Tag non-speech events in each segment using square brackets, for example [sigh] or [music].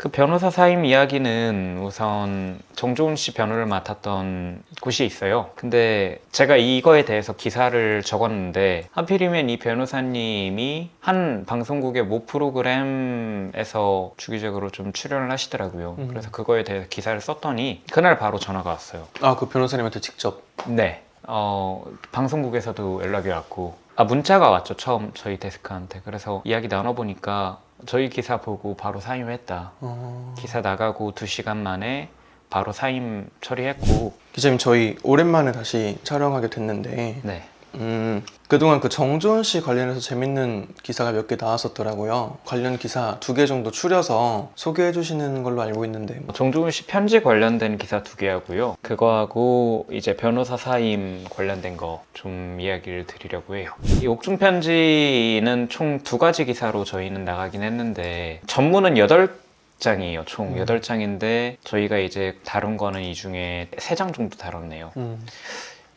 그 변호사 사임 이야기는 우선 정조은 씨 변호를 맡았던 곳이 있어요. 근데 제가 이거에 대해서 기사를 적었는데 하필이면 이 변호사님이 한 방송국의 모 프로그램에서 주기적으로 좀 출연을 하시더라고요. 음. 그래서 그거에 대해서 기사를 썼더니 그날 바로 전화가 왔어요. 아 그 변호사님한테 직접 네. 어, 방송국에서도 연락이 왔고, 아, 문자가 왔죠. 처음 저희 데스크한테. 그래서 이야기 나눠보니까 저희 기사 보고 바로 사임했다. 어... 기사 나가고 두 시간 만에 바로 사임 처리했고, 기자님 저희 오랜만에 다시 촬영하게 됐는데 네. 음, 그동안 그 정조은 씨 관련해서 재밌는 기사가 몇 개 나왔었더라고요. 관련 기사 두 개 정도 추려서 소개해 주시는 걸로 알고 있는데 뭐- 정종훈 씨 편지 관련된 기사 두 개 하고요. 그거하고 이제 변호사 사임 관련된 거 좀 이야기를 드리려고 해요. 이 옥중 편지는 총 두 가지 기사로 저희는 나가긴 했는데 전문은 여덟 장이에요. 총 음. 여덟 장인데 저희가 이제 다룬 거는 이 중에 세장 정도 다뤘네요. 음,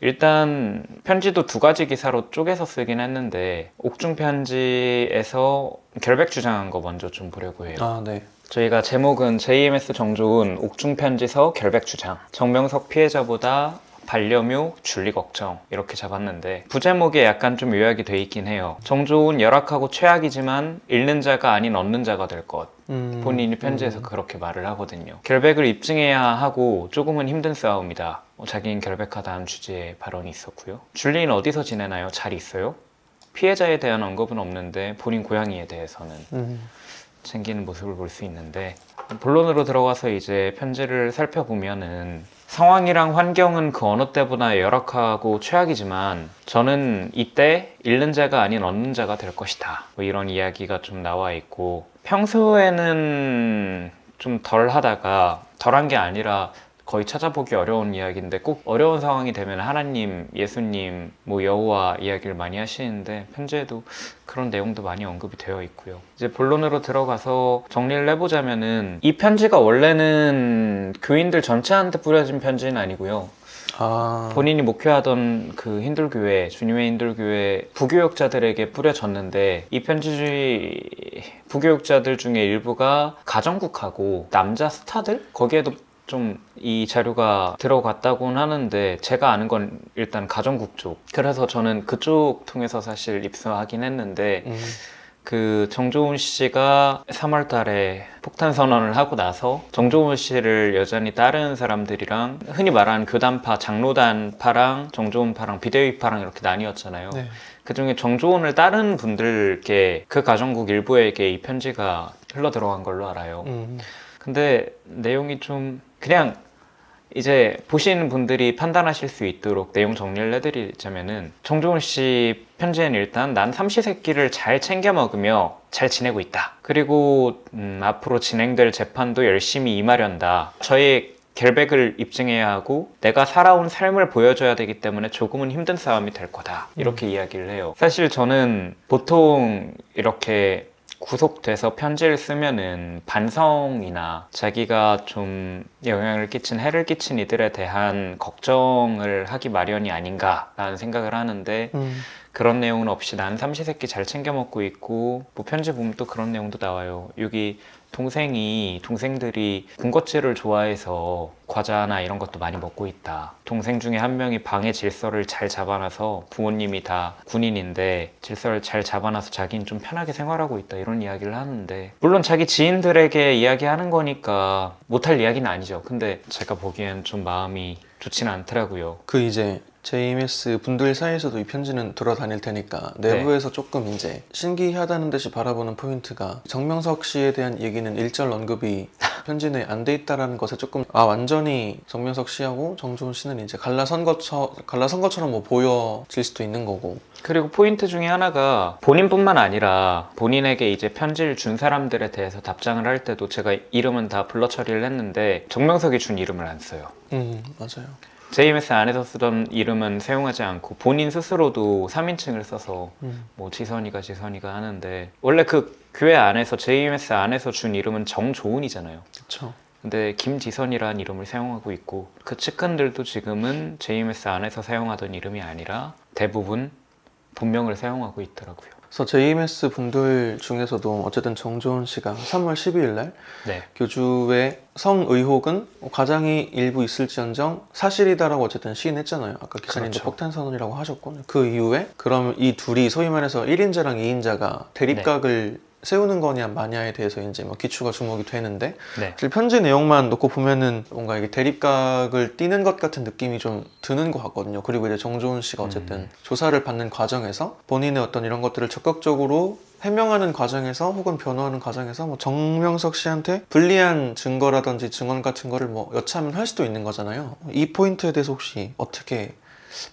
일단 편지도 두 가지 기사로 쪼개서 쓰긴 했는데 옥중 편지에서 결백 주장한 거 먼저 좀 보려고 해요. 아 네. 저희가 제목은 JMS 정조은 옥중 편지서 결백 주장 정명석 피해자보다 반려묘 줄리 걱정 이렇게 잡았는데 부제목에 약간 좀 요약이 돼 있긴 해요. 정조은 열악하고 최악이지만 잃는 자가 아닌 얻는 자가 될 것. 음, 본인이 편지에서 음, 그렇게 말을 하거든요. 결백을 입증해야 하고 조금은 힘든 싸움이다. 어, 자기는 결백하다는 주제의 발언이 있었고요 줄리는 어디서 지내나요? 잘 있어요? 피해자에 대한 언급은 없는데 본인 고양이에 대해서는 음, 챙기는 모습을 볼 수 있는데 본론으로 들어가서 이제 편지를 살펴보면은 상황이랑 환경은 그 어느 때보다 열악하고 최악이지만 저는 이때 잃는 자가 아닌 얻는 자가 될 것이다. 뭐 이런 이야기가 좀 나와 있고 평소에는 좀 덜 하다가 덜한 게 아니라 거의 찾아보기 어려운 이야기인데 꼭 어려운 상황이 되면 하나님, 예수님, 뭐 여호와 이야기를 많이 하시는데 편지에도 그런 내용도 많이 언급이 되어 있고요. 이제 본론으로 들어가서 정리를 해보자면은 이 편지가 원래는 교인들 전체한테 뿌려진 편지는 아니고요. 아 본인이 목회하던 그 힌둘교회, 주님의 힌둘교회 부교역자들에게 뿌려졌는데 이 편지 부교역자들 중에 일부가 가정국하고 남자 스타들 거기에도 좀 이 자료가 들어갔다고는 하는데 제가 아는 건 일단 가정국 쪽. 그래서 저는 그쪽 통해서 사실 입수하긴 했는데 음, 그 정조훈 씨가 3월 달에 폭탄 선언을 하고 나서 정조훈 씨를 여전히 다른 사람들이랑 흔히 말하는 교단파, 장로단파랑 정조훈파랑 비대위파랑 이렇게 나뉘었잖아요. 네. 그 중에 정조훈을 다른 분들께 그 가정국 일부에게 이 편지가 흘러 들어간 걸로 알아요. 음, 근데 내용이 좀 그냥 이제 보시는 분들이 판단하실 수 있도록 내용 정리를 해드리자면은 정종훈 씨 편지에는 일단 난 삼시세끼를 잘 챙겨 먹으며 잘 지내고 있다. 그리고 음, 앞으로 진행될 재판도 열심히 임하련다. 저의 결백을 입증해야 하고 내가 살아온 삶을 보여줘야 되기 때문에 조금은 힘든 싸움이 될 거다. 이렇게 이야기를 해요. 사실 저는 보통 이렇게 구속돼서 편지를 쓰면은 반성이나 자기가 좀 영향을 끼친 해를 끼친 이들에 대한 걱정을 하기 마련이 아닌가라는 생각을 하는데 음, 그런 내용은 없이 난 삼시세끼 잘 챙겨 먹고 있고 뭐 편지 보면 또 그런 내용도 나와요. 여기 동생이 동생들이 군것질을 좋아해서 과자나 이런 것도 많이 먹고 있다. 동생 중에 한 명이 방의 질서를 잘 잡아놔서 부모님이 다 군인인데 질서를 잘 잡아놔서 자기는 좀 편하게 생활하고 있다 이런 이야기를 하는데 물론 자기 지인들에게 이야기하는 거니까 못할 이야기는 아니죠. 근데 제가 보기엔 좀 마음이 좋지는 않더라고요. 그 이제 JMS 분들 사이에서도 이 편지는 돌아다닐 테니까 내부에서 조금 이제 신기하다는 듯이 바라보는 포인트가 정명석 씨에 대한 얘기는 일절 언급이 [laughs] 편지 내에 안 돼 있다라는 것에 조금 아 완전히 정명석 씨하고 정조은 씨는 이제 갈라선 것처 갈라선 것처럼 뭐 보여질 수도 있는 거고. 그리고 포인트 중에 하나가 본인뿐만 아니라 본인에게 이제 편지를 준 사람들에 대해서 답장을 할 때도 제가 이름은 다 불러 처리를 했는데 정명석이 준 이름을 안 써요. 음 맞아요 JMS 안에서 쓰던 이름은 사용하지 않고 본인 스스로도 3인칭을 써서 음, 뭐 지선이가 지선이가 하는데 원래 그 교회 안에서 JMS 안에서 준 이름은 정조은이잖아요. 그쵸 근데 김지선이라는 이름을 사용하고 있고 그 측근들도 지금은 JMS 안에서 사용하던 이름이 아니라 대부분 본명을 사용하고 있더라고요. 그래서 JMS 분들 중에서도 어쨌든 정조은 씨가 3월 12일 날 네. 교주의 성 의혹은 과장이 일부 있을지언정 사실이다라고 어쨌든 시인했잖아요. 아까 기사님도 그렇죠. 폭탄 선언이라고 하셨고 그 이후에 그럼 이 둘이 소위 말해서 1인자랑 2인자가 대립각을 세우는 거냐 마냐에 대해서 이제 뭐 기초가 주목이 되는데 네. 사실 편지 내용만 놓고 보면은 뭔가 이게 대립각을 띄는 것 같은 느낌이 좀 드는 것 같거든요. 그리고 이제 정조은 씨가 어쨌든 음. 조사를 받는 과정에서 본인의 어떤 이런 것들을 적극적으로 해명하는 과정에서 혹은 변호하는 과정에서 뭐 정명석 씨한테 불리한 증거라든지 증언 같은 거를 뭐 여차하면 할 수도 있는 거잖아요. 이 포인트에 대해서 혹시 어떻게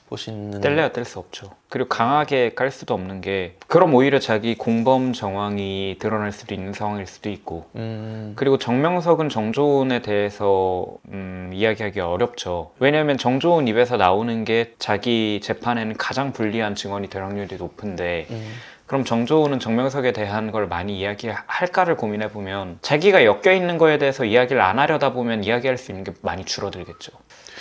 보시는? 뗄래야 뗄 수 없죠. 그리고 강하게 깔 수도 없는 게 그럼 오히려 자기 공범 정황이 드러날 수도 있는 상황일 수도 있고 음, 그리고 정명석은 정조은에 대해서 음, 이야기하기 어렵죠. 왜냐하면 정조은 입에서 나오는 게 자기 재판에는 가장 불리한 증언이 될 확률이 높은데 음, 그럼 정조은은 정명석에 대한 걸 많이 이야기할까를 고민해 보면 자기가 엮여 있는 거에 대해서 이야기를 안 하려다 보면 이야기할 수 있는 게 많이 줄어들겠죠.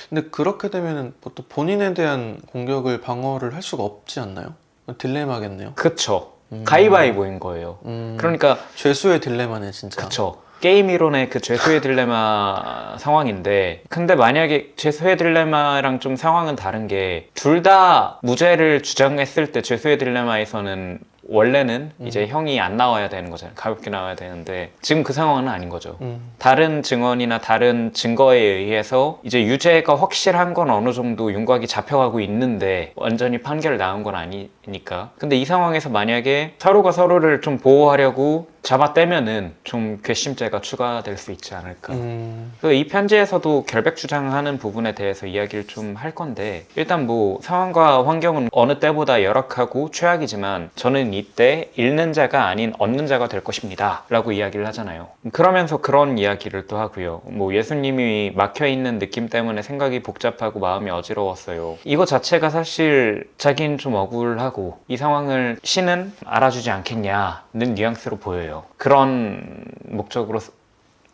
근데 그렇게 되면은 보통 본인에 대한 공격을 방어를 할 수가 없지 않나요? 딜레마겠네요. 그쵸. 음. 가위바위보인 거예요. 음, 그러니까 죄수의 딜레마네 진짜. 그쵸. 게임 이론의 그 죄수의 딜레마 [laughs] 상황인데, 근데 만약에 죄수의 딜레마랑 좀 상황은 다른 게, 둘 다 무죄를 주장했을 때 죄수의 딜레마에서는 원래는 이제 형이 안 나와야 되는 거잖아요. 가볍게 나와야 되는데, 지금 그 상황은 아닌 거죠. 음, 다른 증언이나 다른 증거에 의해서 이제 유죄가 확실한 건 어느 정도 윤곽이 잡혀가고 있는데 완전히 판결 나온 건 아니니까. 근데 이 상황에서 만약에 서로가 서로를 좀 보호하려고 잡아떼면은 좀 괘씸죄가 추가될 수 있지 않을까. 음, 그이 편지에서도 결백 주장하는 부분에 대해서 이야기를 좀 할 건데 일단 뭐 상황과 환경은 어느 때보다 열악하고 최악이지만 저는 이때 잃는 자가 아닌 얻는 자가 될 것입니다 라고 이야기를 하잖아요. 그러면서 그런 이야기를 또 하고요. 뭐 예수님이 막혀 있는 느낌 때문에 생각이 복잡하고 마음이 어지러웠어요. 이거 자체가 사실 자기는 좀 억울하고 이 상황을 신은 알아주지 않겠냐는 뉘앙스로 보여요 그런 목적으로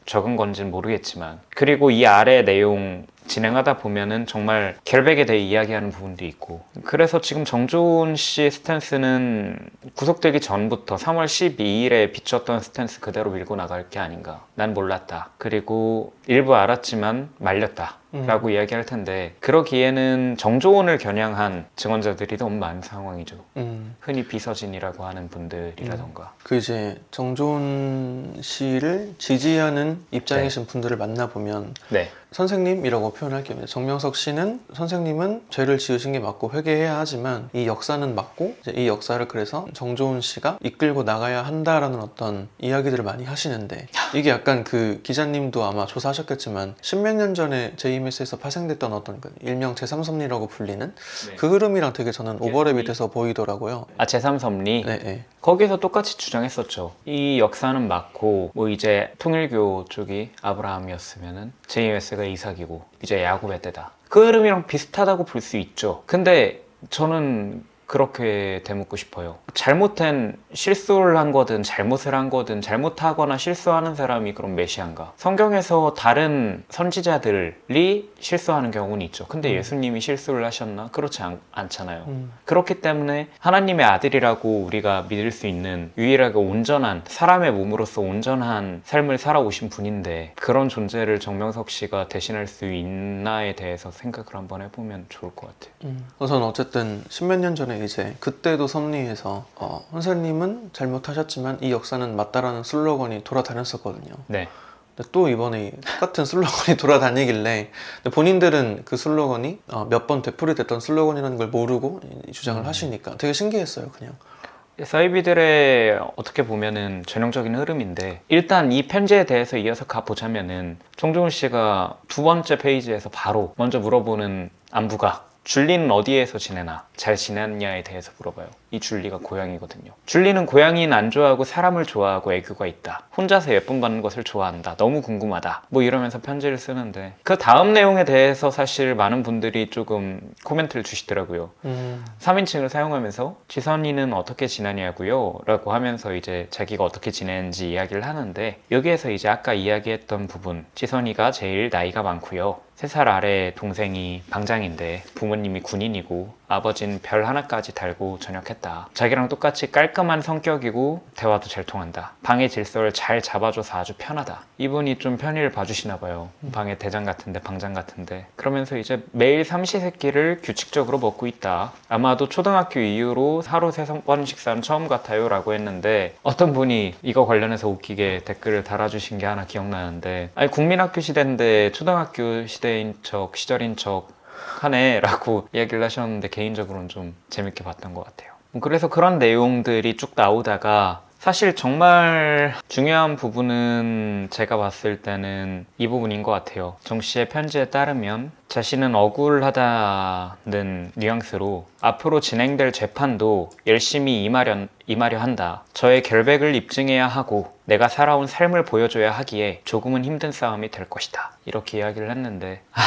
적은 건지는 모르겠지만 그리고 이 아래 내용 진행하다 보면은 정말 결백에 대해 이야기하는 부분도 있고 그래서 지금 정조은 씨의 스탠스는 구속되기 전부터 3월 12일에 비쳤던 스탠스 그대로 밀고 나갈 게 아닌가. 난 몰랐다. 그리고 일부 알았지만 말렸다 라고 이야기할 텐데 그러기에는 정조은을 겨냥한 증언자들이 너무 많은 상황이죠. 음. 흔히 비서진이라고 하는 분들이라던가. 그 이제 정조은 씨를 지지하는 입장이신 분들을 만나보면 네. 선생님이라고 표현할게요. 정명석 씨는 선생님은 죄를 지으신 게 맞고 회개해야 하지만 이 역사는 맞고 이 역사를 그래서 정조은 씨가 이끌고 나가야 한다라는 어떤 이야기들을 많이 하시는데 이게 약간 그 기자님도 아마 조사하셨겠지만 십몇 년 전에 JMS에서 파생됐던 어떤 그 일명 제3섭리라고 불리는 그 흐름이랑 되게 저는 오버랩이 돼서 보이더라고요. 아 제3섭리 네, 네. 거기서 똑같이 주장했었죠. 이 역사는 맞고 뭐 이제 통일교 쪽이 아브라함이었으면은 JMS가 이삭이고 이제 야곱의 때다. 그 흐름이랑 비슷하다고 볼 수 있죠. 근데 저는 그렇게 되묻고 싶어요. 잘못된 실수를 한 거든 잘못을 한 거든 잘못하거나 실수하는 사람이 그럼 메시아인가? 성경에서 다른 선지자들이 실수하는 경우는 있죠. 근데 예수님이 실수를 하셨나? 그렇지 않, 않잖아요. 음. 그렇기 때문에 하나님의 아들이라고 우리가 믿을 수 있는 유일하게 온전한 사람의 몸으로서 온전한 삶을 살아오신 분인데 그런 존재를 정명석 씨가 대신할 수 있나에 대해서 생각을 한번 해보면 좋을 것 같아요. 음. 우선 어쨌든 십몇 년 전에 이제 그때도 섭리에서 어, 선생님은 잘못하셨지만 이 역사는 맞다라는 슬로건이 돌아다녔었거든요. 네. 근데 또 이번에 똑같은 슬로건이 [laughs] 돌아다니길래 본인들은 그 슬로건이 어, 몇번 되풀이 됐던 슬로건이라는 걸 모르고 이- 주장을 하시니까 되게 신기했어요, 그냥. 사이비들의 어떻게 보면은 전형적인 흐름인데 일단 이 편지에 대해서 이어서 가 보자면은 정종훈 씨가 두 번째 페이지에서 바로 먼저 물어보는 안부가 줄리는 어디에서 지내나 잘 지냈냐에 대해서 물어봐요. 이 줄리가 고양이거든요. 줄리는 고양이는 안 좋아하고 사람을 좋아하고 애교가 있다. 혼자서 예쁨 받는 것을 좋아한다. 너무 궁금하다. 뭐 이러면서 편지를 쓰는데 그 다음 내용에 대해서 사실 많은 분들이 조금 코멘트를 주시더라고요. 음, 3인칭을 사용하면서 지선이는 어떻게 지내냐고요? 라고 하면서 이제 자기가 어떻게 지내는지 이야기를 하는데 여기에서 이제 아까 이야기했던 부분 지선이가 제일 나이가 많고요. 3살 아래 동생이 방장인데 부모님이 군인이고 아버진 별 하나까지 달고 전역했다. 자기랑 똑같이 깔끔한 성격이고 대화도 잘 통한다. 방의 질서를 잘 잡아줘서 아주 편하다. 이분이 좀 편의를 봐주시나 봐요. 방에 대장 같은데 방장 같은데. 그러면서 이제 매일 삼시세끼를 규칙적으로 먹고 있다. 아마도 초등학교 이후로 하루 세 번 식사는 처음 같아요 라고 했는데 어떤 분이 이거 관련해서 웃기게 댓글을 달아주신 게 하나 기억나는데 아니 국민학교 시대인데 초등학교 시대인 척 시절인 척 하네라고 [laughs] 이야기를 하셨는데 개인적으로는 좀 재밌게 봤던 것 같아요. 그래서 그런 내용들이 쭉 나오다가 사실 정말 중요한 부분은 제가 봤을 때는 이 부분인 것 같아요. 정 씨의 편지에 따르면 자신은 억울하다는 뉘앙스로 앞으로 진행될 재판도 열심히 임하려, 임하려 한다. 저의 결백을 입증해야 하고 내가 살아온 삶을 보여줘야 하기에 조금은 힘든 싸움이 될 것이다. 이렇게 이야기를 했는데 아,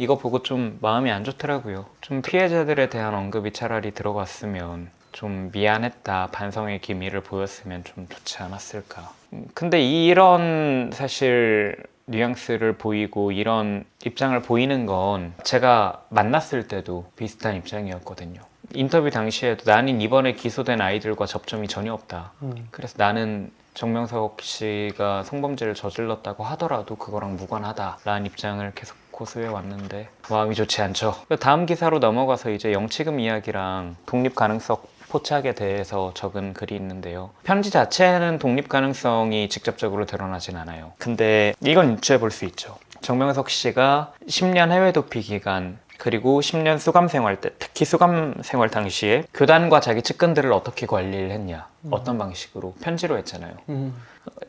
이거 보고 좀 마음이 안 좋더라고요. 좀 피해자들에 대한 언급이 차라리 들어갔으면 좀 미안했다, 반성의 기미를 보였으면 좀 좋지 않았을까. 음, 근데 이런 사실 뉘앙스를 보이고 이런 입장을 보이는 건 제가 만났을 때도 비슷한 입장이었거든요. 인터뷰 당시에도 나는 이번에 기소된 아이들과 접점이 전혀 없다. 음. 그래서 나는 정명석 씨가 성범죄를 저질렀다고 하더라도 그거랑 무관하다라는 입장을 계속 고수해 왔는데 마음이 좋지 않죠. 다음 기사로 넘어가서 이제 영치금 이야기랑 독립 가능성 포착에 대해서 적은 글이 있는데요. 편지 자체는 독립 가능성이 직접적으로 드러나진 않아요. 근데 이건 유추해 볼 수 있죠. 정명석 씨가 10년 해외 도피 기간 그리고 10년 수감 생활 때 특히 수감 생활 당시에 교단과 자기 측근들을 어떻게 관리를 했냐 어떤 방식으로 편지로 했잖아요 음.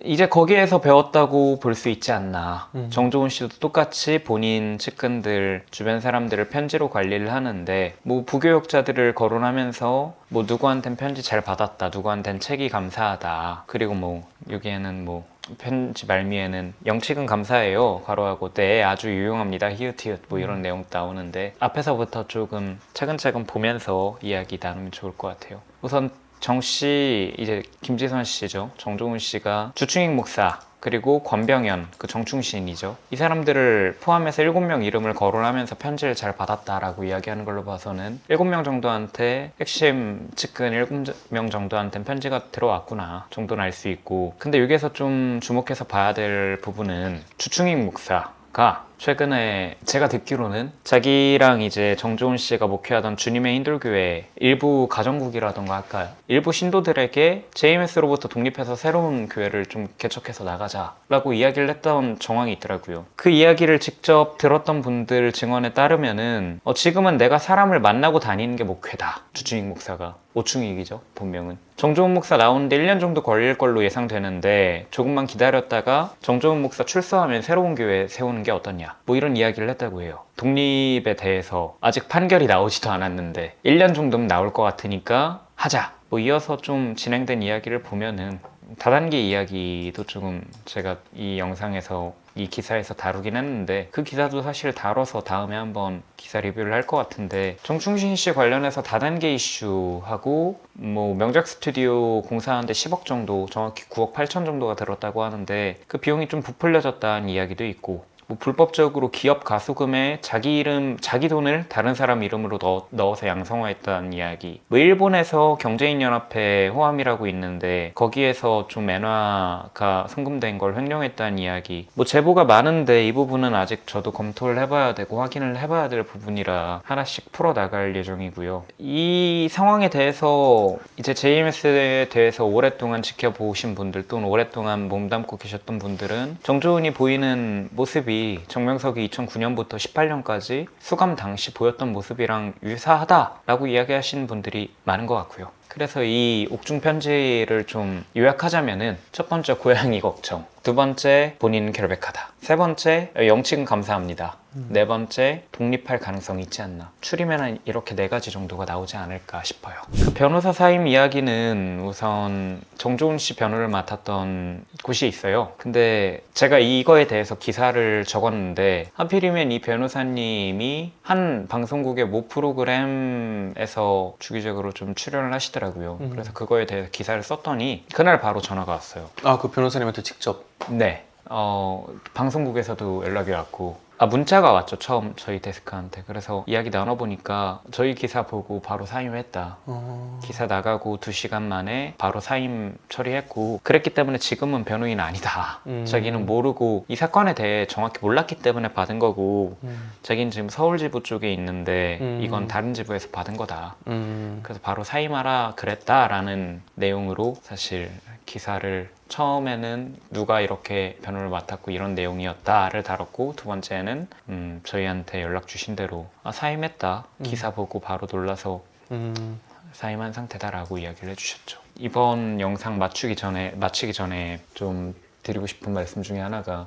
이제 거기에서 배웠다고 볼 수 있지 않나 음. 정종훈 씨도 똑같이 본인 측근들 주변 사람들을 편지로 관리를 하는데 뭐 부교육자들을 거론하면서 뭐 누구한텐 편지 잘 받았다 누구한텐 책이 감사하다 그리고 뭐 여기에는 뭐 편지 말미에는 영칙은 감사해요. 가로하고 네 아주 유용합니다. 히읗히읗 뭐 이런 내용 나오는데 앞에서부터 조금 차근차근 보면서 이야기 나누면 좋을 것 같아요. 우선 정 씨 이제 김지선 씨죠. 정종훈 씨가 주충익 목사 그리고 권병현 그 정충신이죠. 이 사람들을 포함해서 7명 이름을 거론하면서 편지를 잘 받았다라고 이야기하는 걸로 봐서는 7명 정도한테 핵심 측근 7명 정도한테는 편지가 들어왔구나 정도는 알 수 있고. 근데 여기에서 좀 주목해서 봐야 될 부분은 주충익 목사가 최근에 제가 듣기로는 자기랑 이제 정조은 씨가 목회하던 주님의 힌들교회 일부 가정국이라던가 할까요? 일부 신도들에게 JMS로부터 독립해서 새로운 교회를 좀 개척해서 나가자라고 이야기를 했던 정황이 있더라고요. 그 이야기를 직접 들었던 분들 증언에 따르면은 어, 지금은 내가 사람을 만나고 다니는 게 목회다. 주중익 목사가. 오충익이죠, 본명은. 정조은 목사 나오는데 1년 정도 걸릴 걸로 예상되는데 조금만 기다렸다가 정조은 목사 출소하면 새로운 교회 세우는 게 어떠냐. 뭐 이런 이야기를 했다고 해요. 독립에 대해서 아직 판결이 나오지도 않았는데 1년 정도면 나올 것 같으니까 하자. 뭐 이어서 좀 진행된 이야기를 보면은 다단계 이야기도 조금 제가 이 영상에서 이 기사에서 다루긴 했는데 그 기사도 사실 다뤄서 다음에 한번 기사 리뷰를 할 것 같은데 정충신 씨 관련해서 다단계 이슈하고 뭐 명작 스튜디오 공사하는데 10억 정도 정확히 9억 8천 정도가 들었다고 하는데 그 비용이 좀 부풀려졌다는 이야기도 있고 뭐 불법적으로 기업 가수금에 자기 이름, 자기 돈을 다른 사람 이름으로 넣어, 넣어서 양성화했다는 이야기. 뭐 일본에서 경제인연합회 호암이라고 있는데 거기에서 좀 엔화가 송금된 걸 횡령했다는 이야기. 뭐 제보가 많은데 이 부분은 아직 저도 검토를 해봐야 되고 확인을 해봐야 될 부분이라 하나씩 풀어 나갈 예정이고요. 이 상황에 대해서 이제 JMS에 대해서 오랫동안 지켜보신 분들 또는 오랫동안 몸담고 계셨던 분들은 정조은이 보이는 모습이 정명석이 2009년부터 18년까지 수감 당시 보였던 모습이랑 유사하다라고 이야기하시는 분들이 많은 것 같고요. 그래서 이 옥중 편지를 좀 요약하자면은 첫 번째 고양이 걱정, 두 번째 본인 결백하다, 세 번째 영칙은 감사합니다. 네 번째 독립할 가능성이 있지 않나. 추리면 이렇게 네 가지 정도가 나오지 않을까 싶어요. 그 변호사 사임 이야기는 우선 정조은 씨 변호를 맡았던 곳이 있어요. 근데 제가 이거에 대해서 기사를 적었는데 하필이면 이 변호사님이 한 방송국의 모 프로그램에서 주기적으로 좀 출연을 하시더라고요. 음. 그래서 그거에 대해서 기사를 썼더니 그날 바로 전화가 왔어요. 아, 그 변호사님한테 직접. 네. 어, 방송국에서도 연락이 왔고 아 문자가 왔죠 처음 저희 데스크한테 그래서 이야기 나눠보니까 저희 기사 보고 바로 사임했다 어... 기사 나가고 두 시간 만에 바로 사임 처리했고 그랬기 때문에 지금은 변호인 아니다 음. 자기는 모르고 이 사건에 대해 정확히 몰랐기 때문에 받은 거고 음. 자기는 지금 서울지부 쪽에 있는데 음. 이건 다른 지부에서 받은 거다 음. 그래서 바로 사임하라 그랬다라는 내용으로 사실 기사를 처음에는 누가 이렇게 변호를 맡았고 이런 내용이었다를 다뤘고 두 번째는 음, 저희한테 연락 주신 대로 아, 사임했다 기사 보고 바로 놀라서 음. 사임한 상태다라고 이야기를 해주셨죠. 이번 영상 맞추기 전에 마치기 전에 좀 드리고 싶은 말씀 중에 하나가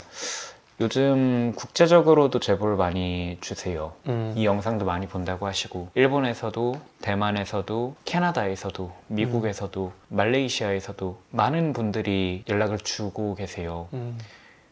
요즘 국제적으로도 제보를 많이 주세요. 음. 이 영상도 많이 본다고 하시고 일본에서도 대만에서도 캐나다에서도 미국에서도 말레이시아에서도 많은 분들이 연락을 주고 계세요. 음.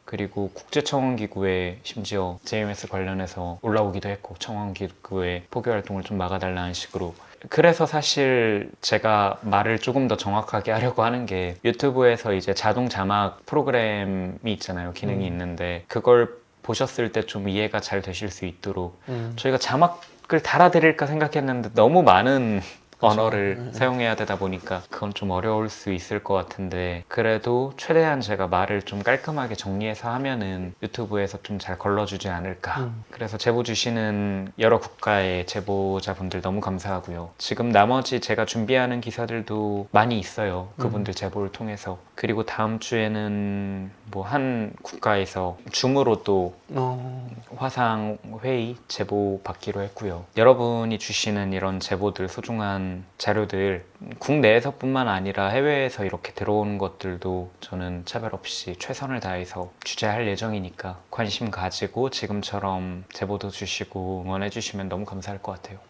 그리고 국제청원기구에 심지어 JMS 관련해서 올라오기도 했고 청원기구의 포교 활동을 좀 막아달라는 식으로 그래서 사실 제가 말을 조금 더 정확하게 [laughs] 하려고 하는 게 유튜브에서 이제 자동 자막 프로그램이 있잖아요 기능이 음. 있는데 그걸 보셨을 때 좀 이해가 잘 되실 수 있도록 음. 저희가 자막을 달아드릴까 생각했는데 너무 많은 언어를 네, 네. 사용해야 되다 보니까 그건 좀 어려울 수 있을 것 같은데 그래도 최대한 제가 말을 좀 깔끔하게 정리해서 하면은 유튜브에서 좀 잘 걸러주지 않을까 음. 그래서 제보 주시는 여러 국가의 제보자분들 너무 감사하고요 지금 나머지 제가 준비하는 기사들도 많이 있어요 그분들 제보를 통해서 그리고 다음 주에는 뭐 한 국가에서 줌으로 또 어... 화상 회의 제보 받기로 했고요. 여러분이 주시는 이런 제보들 소중한 자료들 국내에서뿐만 아니라 해외에서 이렇게 들어오는 것들도 저는 차별 없이 최선을 다해서 취재할 예정이니까 관심 가지고 지금처럼 제보도 주시고 응원해 주시면 너무 감사할 것 같아요.